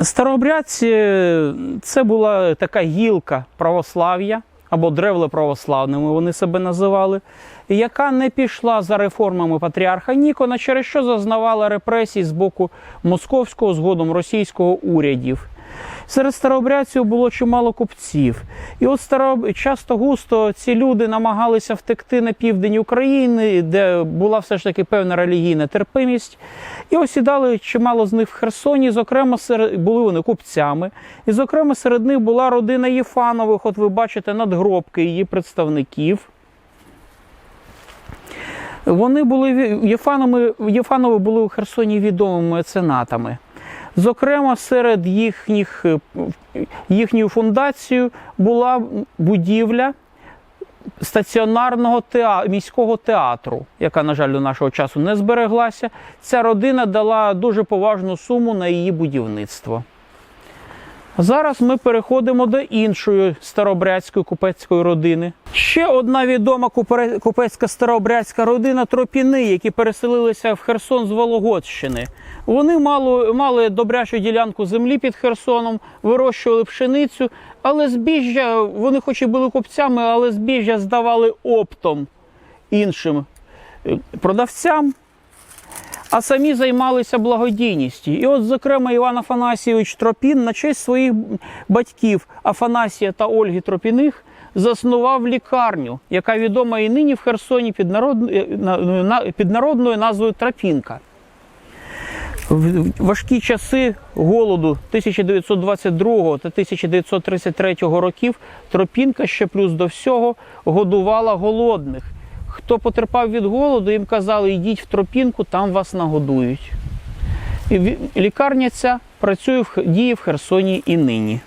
Старообрядці це була така гілка православ'я або древле православними вони себе називали, яка не пішла за реформами патріарха Нікона, через що зазнавала репресій з боку московського, згодом російського урядів. Серед старообрядців було чимало купців. І от старо... часто густо ці люди намагалися втекти на південь України, де була все ж таки певна релігійна терпимість. І осідали чимало з них в Херсоні. Зокрема, серед... були вони купцями. І, зокрема, серед них була родина Єфанових. От ви бачите надгробки її представників. Вони були Єфанови, Єфанови були у Херсоні відомими меценатами. Зокрема, серед їхніх, е, їхньою фундацією була будівля стаціонарного театру, міського театру, яка, на жаль, до нашого часу не збереглася. Ця родина дала дуже поважну суму на її будівництво. Зараз ми переходимо до іншої старообрядської купецької родини. Ще одна відома купецька старообрядська родина тропіни, які переселилися в Херсон з Вологодщини. Вони мали, мали добрячу ділянку землі під Херсоном, вирощували пшеницю, але збіжжя, вони хоч і були купцями, але збіжжя здавали оптом іншим е, продавцям а самі займалися благодійністю. І от, зокрема, Іван Афанасійович Тропін на честь своїх батьків Афанасія та Ольги Тропіних заснував лікарню, яка відома і нині в Херсоні під, народ... е, під народною назвою Тропінка. В важкі часи голоду 1922 та 1933 років Тропінка ще плюс до всього годувала голодних. Хто потерпав від голоду, їм казали, йдіть в Тропінку, там вас нагодують. І лікарня ця працює в дії в Херсоні і нині.